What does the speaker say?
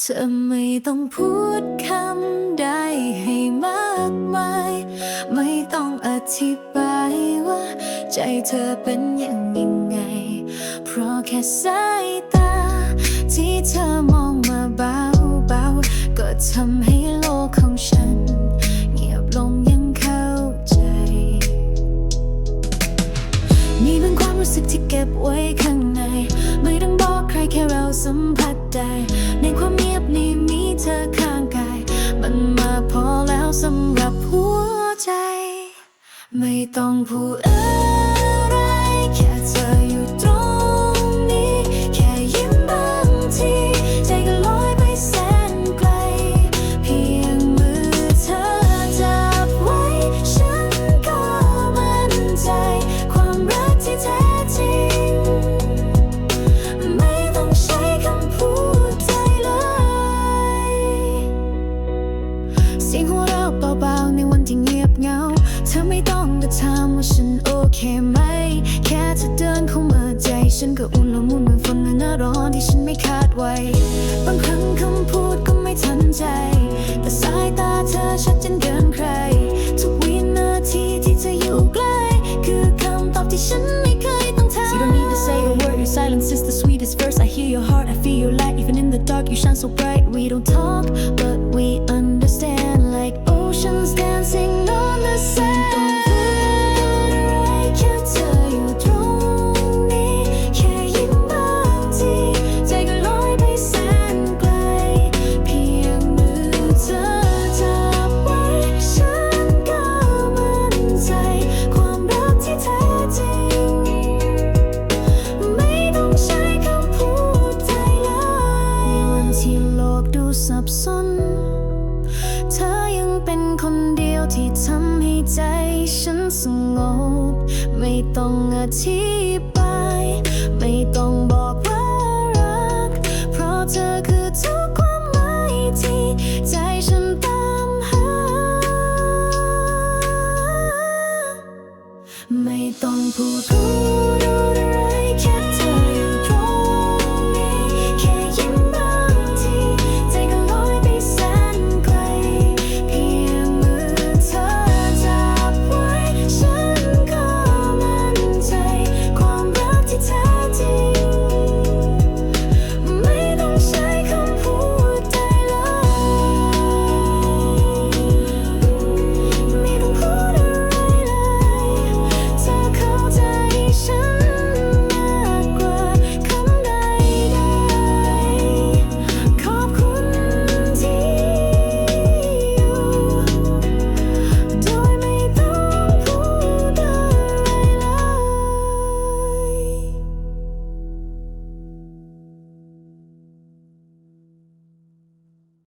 เธอไม่ต้องพูดคำใดให้มากมาย ไม่ต้องอธิบายว่า ใจเธอเป็นอย่างยังไง เพราะแค่สายตา ที่เธอมองมาเบาๆ ก็ทำให้โลกของฉัน เงียบลงยังเข้าใจ นี่เป็นความรู้สึกที่เก็บไว้ข้างในไม่ แค่เราสัมผัสได้ ในความเงียบนี้มีเธอข้างกาย มันมาพอแล้วสำหรับหัวใจ ไม่ต้องพูดอะไรแค่เธอ ไม่ต้องจะถามว่าฉันโอเคไหม แค่เธอเดินเข้ามาใจ ฉันก็อุ่นละมุนเหมือนฝนในหน้าร้อนที่ฉันไม่คาดไว้ บางครั้งคำพูดก็ไม่ทันใจ แต่สายตาเธอชัดเจนเกินใคร ทุกวินาทีที่เธออยู่ใกล้คือคำตอบที่ฉันไม่เคยต้องถาม You don't need to say a word, your silence is the sweetest verse I hear your heart, I feel your light Even in the dark, you shine so bright We don't talk, but we คนเดียวที่ทำให้ใจฉันสงบ ไม่ต้องอธิบาย ไม่ต้องบอกว่ารัก เพราะเธอคือทุกความหมายที่ใจฉันตามหา ไม่ต้องพูดรู้รู้